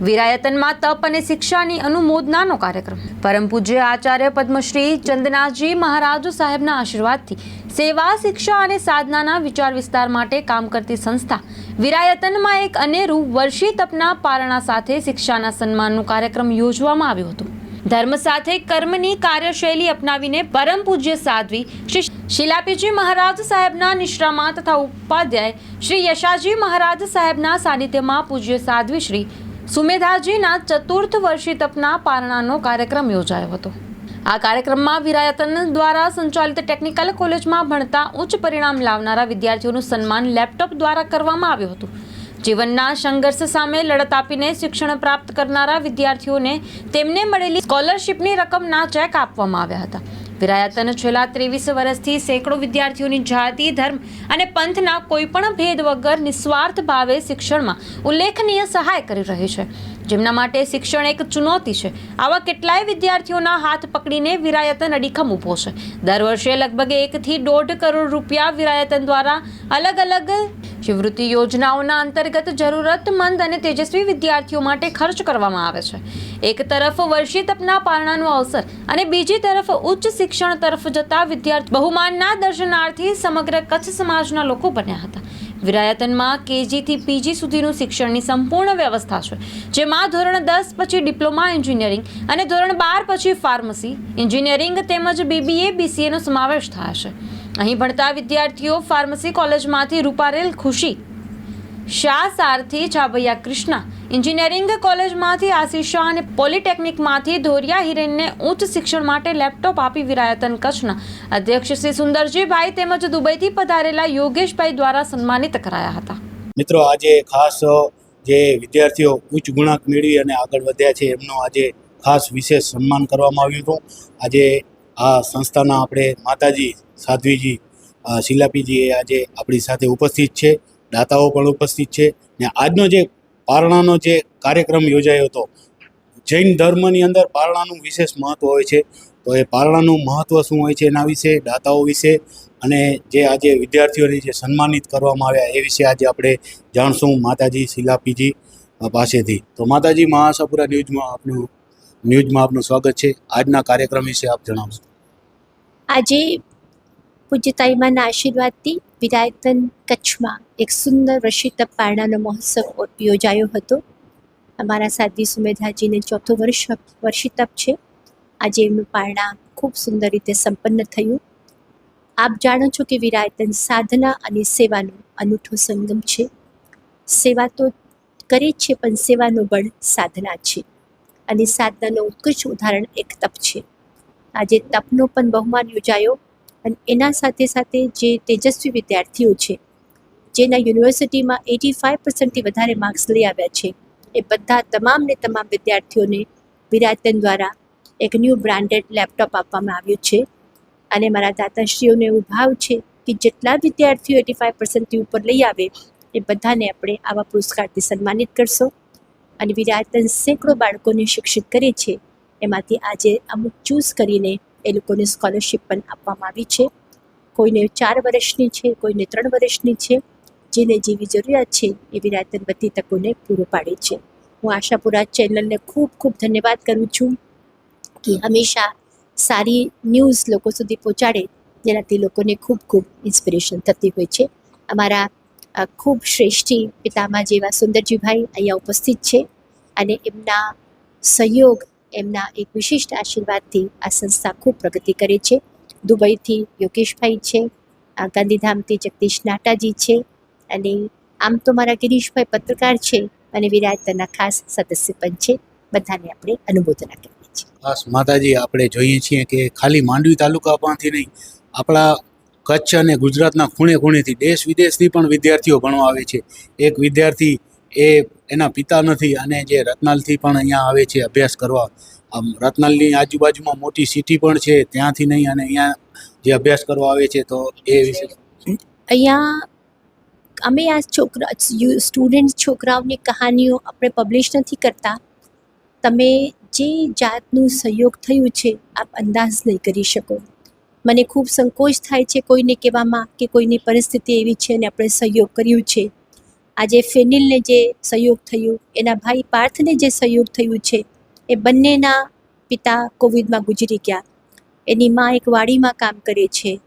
વિરાયતનમાં તપ અને શિક્ષાની અનુમોદનાનો કાર્યક્રમ. પરમ પૂજ્ય આચાર્ય પદ્મશ્રી ચંદનાથજી મહારાજ સાહેબના આશીર્વાદથી સેવા, શિક્ષા અને સાધનાના વિચાર વિસ્તાર માટે કામ કરતી સંસ્થા વિરાયતનમાં એક અનેરું વર્ષી તપના પારણા સાથે શિક્ષાના સન્માનનું કાર્યક્રમ યોજવામાં આવ્યો હતો. ધર્મ સાથે કર્મની કાર્યશૈલી અપનાવીને પરમ પૂજ્ય સાધ્વી શ્રી શિલાપીજી મહારાજ સાહેબના નિશ્રામાં તથા ઉપાધ્યાય શ્રી યશાજી મહારાજ સાહેબના સાનિધ્યમાં પૂજ્ય સાધ્વી શ્રી સુમેધાજીના ચતુર્થ વર્ષી તપના પારણાનો કાર્યક્રમ યોજાયો હતો. આ કાર્યક્રમમાં વિરાયતન દ્વારા સંચાલિત ટેકનિકલ કોલેજમાં ભણતા ઉચ્ચ પરિણામ લાવનારા વિદ્યાર્થીઓનું સન્માન લેપટોપ દ્વારા કરવામાં આવ્યું હતું. જીવનના સંઘર્ષ સામે લડત આપીને શિક્ષણ પ્રાપ્ત કરનારા વિદ્યાર્થીઓને તેમને મળેલી સ્કોલરશિપની રકમના ચેક આપવામાં આવ્યા હતા. વિરાયતન છેલ્લા ત્રેવીસ વર્ષથી સેંકડો વિદ્યાર્થીઓની જાતિ, ધર્મ અને પંથના કોઈપણ ભેદ વગર નિસ્વાર્થ ભાવે શિક્ષણમાં ઉલ્લેખનીય સહાય કરી રહી છે. જેમના માટે શિક્ષણ એક ચુનૌતી છે. આવા કેટલાય વિદ્યાર્થીઓના હાથ પકડીને વિરાયતન અડીખમ ઊભો છે. દર વર્ષે લગભગ એકથી દોઢ કરોડ રૂપિયા વિરાયતન દ્વારા અલગ અલગ શિવૃત્તિ યોજનાઓના અંતર્ગત જરૂરતમંદ અને તેજસ્વી વિદ્યાર્થીઓ માટે ખર્ચ કરવામાં આવે છે. એક તરફ વર્ષી તપના પારણાનો અવસર અને બીજી તરફ ઉચ્ચ શિક્ષણ તરફ જતા વિદ્યાર્થી બહુમાનના દર્શનાર્થી સમગ્ર કચ્છ સમાજના લોકો બન્યા હતા. વિરાયતનમાં કેજીથી પીજી સુધીનું શિક્ષણની સંપૂર્ણ વ્યવસ્થા છે, જેમાં ધોરણ દસ પછી ડિપ્લોમા એન્જિનિયરિંગ અને ધોરણ બાર પછી ફાર્મસી, એન્જિનિયરિંગ તેમજ બીબીએ, બીસીએનો સમાવેશ થાય છે. અહીં ભણતા વિદ્યાર્થીઓ ફાર્મસી કોલેજમાંથી રૂપારેલ ખુશી. શાહ સારથી છાબૈયા કૃષ્ણા એન્જિનિયરિંગ કોલેજમાંથી આશીષ શાહ અને પોલિટેકનિકમાંથી ધોરિયા હિરેનને ઉચ્ચ શિક્ષણ માટે લેપટોપ આપી વિરાયતન કચ્છના. અધ્યક્ષ શ્રી સુંદરજીભાઈ તેમજ દુબઈથી પધારેલા યોગેશભાઈ દ્વારા સન્માનિત કરાયા હતા. મિત્રો, આજે ખાસ, જે વિદ્યાર્થીઓ ઉચ્ચ ગુણાંક મેળવી અને આગળ વધ્યા છે, એમનો આજે ખાસ વિશેષ સન્માન કરવામાં આવ્યું હતું. આજે આ સંસ્થાના આપણે માતાજી, સાધ્વીજી શિલાપીજી એ આજે આપણી સાથે ઉપસ્થિત છે. દાતાઓ પણ ઉપસ્થિત છે. ને આજનો જે પારણાનો જે કાર્યક્રમ યોજાયો હતો, જૈન ધર્મની અંદર પારણાનું વિશેષ મહત્ત્વ હોય છે. તો એ પારણાનું મહત્ત્વ શું હોય છે એના વિશે, દાતાઓ વિશે અને જે આજે વિદ્યાર્થીઓને જે સન્માનિત કરવામાં આવ્યા એ વિશે આજે આપણે જાણશું માતાજી શિલાપીજી પાસેથી. તો માતાજી મહાસાપુરા ન્યૂઝમાં આપનું ન્યૂઝમાં આપનું સ્વાગત છે. આજના કાર્યક્રમ વિશે આપ જણાવશો. આજે પૂજ્યતાઈમાના આશીર્વાદથી વિરાયતન કચ્છમાં એક સુંદર વર્ષિત પારણાનો મહોત્સવ યોજાયો હતો. અમારા સાધ્વી સુમેધાજીને ચોથું વર્ષ વર્ષિતપ છે. આજે એમનું પારણા ખૂબ સુંદર રીતે સંપન્ન થયું. આપ જાણો છો કે વિરાયતન સાધના અને સેવાનો અનૂઠો સંગમ છે. સેવા તો કરે છે, પણ સેવાનું બળ સાધના છે અને સાધનાનું ઉત્કૃષ્ટ ઉદાહરણ એક તપ છે. આજે તપનો પણ બહુમાન યોજાયો. અને એના સાથે સાથે જે તેજસ્વી વિદ્યાર્થીઓ છે, જેના યુનિવર્સિટીમાં એટી ફાઇવ પર્સન્ટથી વધારે માર્ક્સ લઈ આવ્યા છે, એ બધા તમામને તમામ વિદ્યાર્થીઓને વિરાતન દ્વારા એક ન્યૂ બ્રાન્ડેડ લેપટોપ આપવામાં આવ્યું છે. અને મારા દાતાશ્રીઓને એવું ભાવ છે કે જેટલા વિદ્યાર્થીઓ એટી ફાઇવ પર્સન્ટથી ઉપર લઈ આવે, એ બધાને આપણે આવા પુરસ્કારથી સન્માનિત કરશો. અને વિરાતન સેંકડો બાળકોને શિક્ષિત કરે છે, એમાંથી આજે અમુક ચૂઝ કરીને એ લોકોને સ્કોલરશિપ પણ આપવામાં આવી છે. કોઈને ચાર વર્ષની છે, કોઈને ત્રણ વર્ષની છે. જેને જેવી જરૂરિયાત છે એવી વિરાયતન બધી તકોને પૂરું પાડે છે. હું આશાપુરા ચેનલને ખૂબ ખૂબ ધન્યવાદ કરું છું કે હંમેશા સારી ન્યૂઝ લોકો સુધી પહોંચાડે, જેનાથી લોકોને ખૂબ ખૂબ ઇન્સ્પિરેશન થતી હોય છે. અમારા ખૂબ શ્રેષ્ઠી પિતામા જેવા સુંદરજીભાઈ અહીંયા ઉપસ્થિત છે અને એમના સહયોગ એમના એક વિશિષ્ટ આશીર્વાદથી આ સંસ્થા ખૂબ પ્રગતિ કરે છે. દુબઈથી યોગેશભાઈ છે ગાંધીધામથી જગદીશ નાટાજી છે અને આમ તો મારા ગિરીશભાઈ પત્રકાર છે અને વિરાજતાના ખાસ સદસ્ય પણ છે. બધાને આપણે અનુમોદના કરીએ છીએ. ખાસ માતાજી, આપણે જોઈએ છીએ કે ખાલી માંડવી તાલુકામાંથી નહીં, આપણા કચ્છ અને ગુજરાતના ખૂણે ખૂણેથી દેશ વિદેશથી પણ વિદ્યાર્થીઓ ભણવા આવે છે. એક વિદ્યાર્થી એ એના પિતા નથી અને જે રત્નાલથી પણ અહીંયા આવે છે અભ્યાસ કરવા, આમ રત્નાલની આજુબાજુમાં મોટી સિટી પણ છે, ત્યાંથી નહીં અને અહીંયા જે અભ્યાસ કરવા આવે છે તો એ વિશે અહીંયા અમે આ છોકરા સ્ટુડન્ટ છોકરાઓની કહાનીઓ આપણે પબ્લિશ નથી કરતા. તમે જે જાતનું સહયોગ થયું છે, આપ અંદાજ નહીં કરી શકો. મને ખૂબ સંકોચ થાય છે કોઈને કહેવામાં કે કોઈની પરિસ્થિતિ એવી છે અને આપણે સહયોગ કર્યું છે. આજે ફેનિલને જે સહયોગ થયું, એના ભાઈ પાર્થને જે સહયોગ થયું છે, એ બંનેના પિતા કોવિડમાં ગુજરી ગયા. એની મા એક વાડીમાં કામ કરે છે.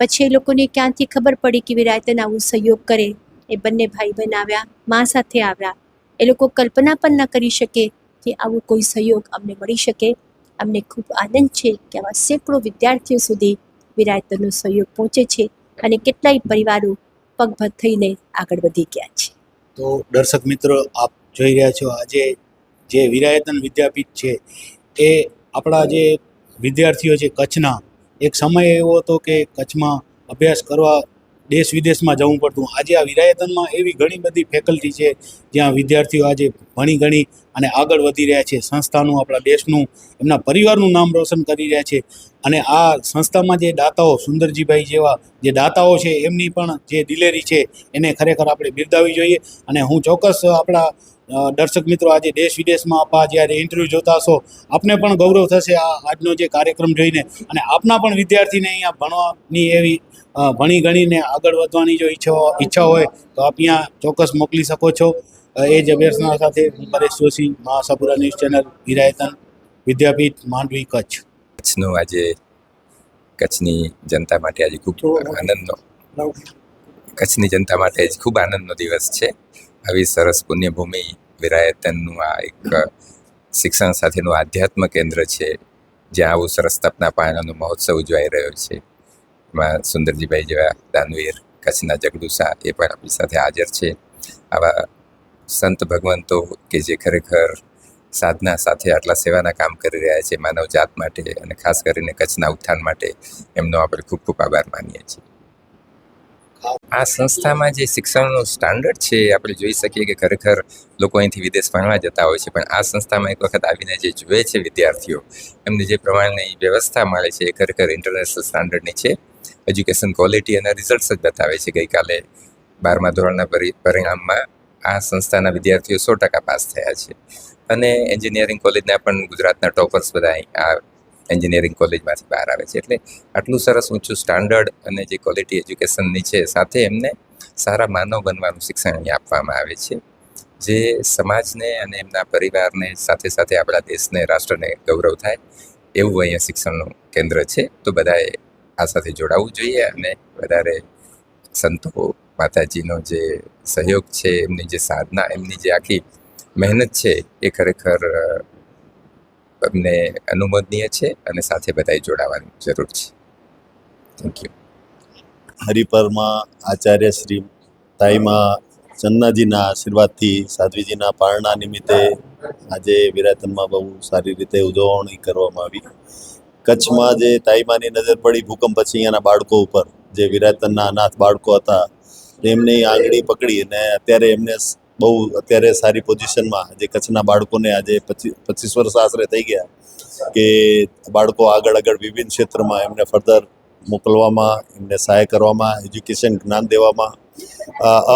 પછી એ લોકોને ક્યાંથી ખબર પડી કે વિરાયતન આવું સહયોગ કરે? એ બંને ભાઈ બહેન આવ્યા મા સાથે આવ્યા. એ લોકો કલ્પના પણ ન કરી શકે કે આવું કોઈ સહયોગ અમને મળી શકે. અમને ખૂબ આનંદ છે કે આવા સેંકડો વિદ્યાર્થીઓ સુધી વિરાયતનો સહયોગ પહોંચે છે અને કેટલાય પરિવારો પગભર થઈને આગળ વધી ગયા છે. તો દર્શક મિત્રો, આપ જોઈ રહ્યા છો આજે જે વિરાયતન વિદ્યાપીઠ છે એ આપણા જે વિદ્યાર્થીઓ છે કચ્છના, એક સમય એવો હતો કે કચ્છમાં અભ્યાસ કરવા દેશ વિદેશમાં જવું પડતું. આજે આ વિરાયતનમાં એવી ઘણી બધી ફેકલ્ટી છે, જ્યાં વિદ્યાર્થીઓ આજે ભણી ગણી અને આગળ વધી રહ્યા છે. સંસ્થાનું, આપણા દેશનું, એમના પરિવારનું નામ રોશન કરી રહ્યા છે. અને આ સંસ્થામાં જે દાતાઓ, સુંદરજીભાઈ જેવા જે દાતાઓ છે, એમની પણ જે દિલેરી છે, એને ખરેખર આપણે બિરદાવવી જોઈએ. અને હું ચોક્કસ આપણા દર્શક મિત્રો આજે દેશ વિદેશમાં આપા જ્યારે ઇન્ટરવ્યૂ જોતા હશો, આપને પણ ગૌરવ થશે આ આજનો જે કાર્યક્રમ જોઈને. અને આપના પણ વિદ્યાર્થીને અહીંયા ભણવાની એવી ભણી ગણીને આગળ વધવાની જો ઈચ્છા ઈચ્છા હોય તો આપ અહીંયા ચોક્કસ મોકલી શકો છો. એ જ અભ્યાસના સાથે હું પરેશ જોશી મહાસાપુરા ન્યૂઝ ચેનલ વિરાયતન વિદ્યાપીઠ માંડવી કચ્છ. કચ્છનું આજે કચ્છની જનતા માટે આજે ખૂબ આનંદનો કચ્છની જનતા માટે આજે ખૂબ આનંદનો દિવસ છે. આવી સરસ પુણ્યભૂમિ વિરાયતનનું આ એક શિક્ષણ સાથેનું આધ્યાત્મ કેન્દ્ર છે જ્યાં આવું સરસ તપના પાયાનો મહોત્સવ ઉજવાઈ રહ્યો છે. એમાં સુંદરજીભાઈ જેવા દાનવીર કચ્છના જગડુસા એ પણ આપણી સાથે હાજર છે. આવા સંત ભગવંતો કે જે ખરેખર સાધના સાથે આટલા સેવાના કામ કરી રહ્યા છે માનવ જાત માટે અને ખાસ કરીને કચ્છના ઉત્થાન માટે, એમનો આપણે ખૂબ ખૂબ આભાર માનીએ છીએ. આ સંસ્થામાં જે શિક્ષણનું સ્ટાન્ડર્ડ છે આપણે જોઈ શકીએ કે ખરેખર લોકો અહીંથી વિદેશ ભણવા જતા હોય છે, પણ આ સંસ્થામાં એક વખત આવીને જે જુએ છે વિદ્યાર્થીઓ, એમને જે પ્રમાણની વ્યવસ્થા મળે છે એ ખરેખર ઇન્ટરનેશનલ સ્ટાન્ડર્ડની છે. એજ્યુકેશન ક્વોલિટી અને રિઝલ્ટ્સ જ બતાવે છે ગઈકાલે બારમા ધોરણના પરી, પરિણામમાં આ સંસ્થાના વિદ્યાર્થીઓ સો ટકા પાસ થયા છે. અને એન્જિનિયરિંગ કોલેજના પણ ગુજરાતના ટોપર્સ બધા આ એન્જિનિયરિંગ કોલેજમાંથી બહાર આવે છે. એટલે આટલું સરસ ઊંચું સ્ટાન્ડર્ડ અને જે ક્વોલિટી એજ્યુકેશનની છે સાથે એમને સારા માનવ બનવાનું શિક્ષણ અહીં આપવામાં આવે છે. જે સમાજને અને એમના પરિવારને સાથે સાથે આપણા દેશને, રાષ્ટ્રને ગૌરવ થાય એવું અહીંયા શિક્ષણનું કેન્દ્ર છે. તો બધાએ આ સાથે જોડાવવું જોઈએ અને વધારે સંતો માતાજીનો જે સહયોગ છે, એમની જે સાધના, એમની જે આખી મહેનત છે, એ ખરેખર અમને અનુમોદનીય છે અને સાથે બધાએ જોડાવાની જરૂર છે. થેન્ક યુ હરિપરમાં આચાર્ય શ્રી તાઈમાં ચન્નાજીના આશીર્વાદથી સાધ્વીજીના પારણા નિમિત્તે આજે વિરાતનમાં બહુ સારી રીતે ઉજવણી કરવામાં આવી. કચ્છમાં જે તાઈમાની નજર પડી ભૂકંપ પછી અહીંયાના બાળકો ઉપર, જે વિરાતનના અનાથ બાળકો હતા એમની આંગળી પકડી અને અત્યારે એમને બહુ અત્યારે સારી પોઝિશનમાં જે કચ્છના બાળકોને આજે પચીસ વર્ષ આશરે થઈ ગયા કે બાળકો આગળ આગળ વિભિન્ન ક્ષેત્રમાં એમને ફર્ધર મોકલવામાં, એમને સહાય કરવામાં, એજ્યુકેશન જ્ઞાન દેવામાં.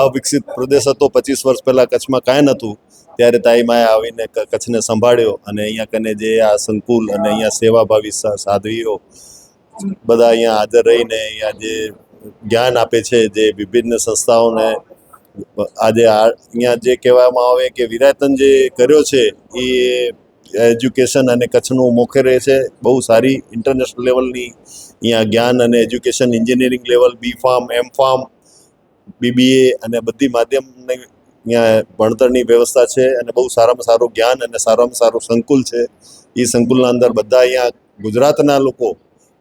અવિકસિત પ્રદેશ હતો, પચીસ વર્ષ પહેલાં કચ્છમાં કાંઈ નહોતું. ત્યારે તાઈમાએ આવીને કચ્છને સંભાળ્યો અને અહીંયા કને જે આ સંકુલ અને અહીંયા સેવાભાવી સાધ્વીઓ બધા અહીંયા હાજર રહીને અહીંયા જે જ્ઞાન આપે છે, જે વિભિન્ન સંસ્થાઓને આજે અહીંયા જે કહેવામાં આવે કે વિરાતન જે કર્યો છે, એ એજ્યુકેશન અને કચ્છનું મોખરે છે. બહુ સારી ઇન્ટરનેશનલ લેવલની અહીંયા જ્ઞાન અને education engineering level B pharm M pharm BBA અને બધી માધ્યમની અહીંયા ભણતરની વ્યવસ્થા છે અને બહુ સારામાં સારું જ્ઞાન અને સારામાં સારું સંકુલ છે. એ સંકુલના અંદર બધા અહીંયા ગુજરાતના લોકો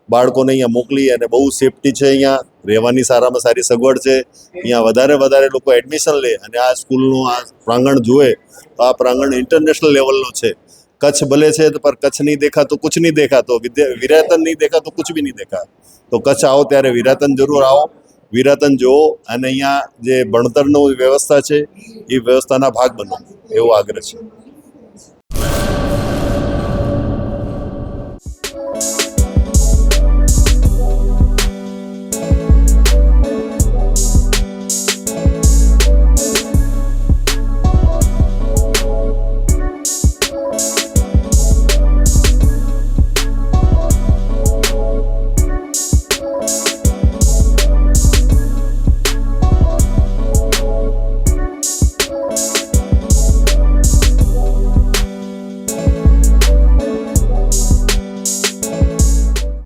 બાળકોને અહીંયા મોકલી અને બહુ સેફટી છે અહીંયા. રહેવાની સારામાં સારી સગવડ છે. અહીંયા વધારે વધારે લોકો એડમિશન લે અને આ સ્કૂલનું આ પ્રાંગણ જુએ તો આ પ્રાંગણ ઇન્ટરનેશનલ લેવલનું છે. કચ્છ ભલે છે પર કચ્છ નહીં દેખા કુછ નહીં દેખા તો વિરાતન નહીં દેખા તો કુછ બી નહીં દેખા તો કચ્છ આવો ત્યારે વિરાતન જરૂર આવો. વિરાતન જુઓ અને અહીંયા જે ભણતરનું વ્યવસ્થા છે, એ વ્યવસ્થાના ભાગ બનો, એવો આગ્રહ છે.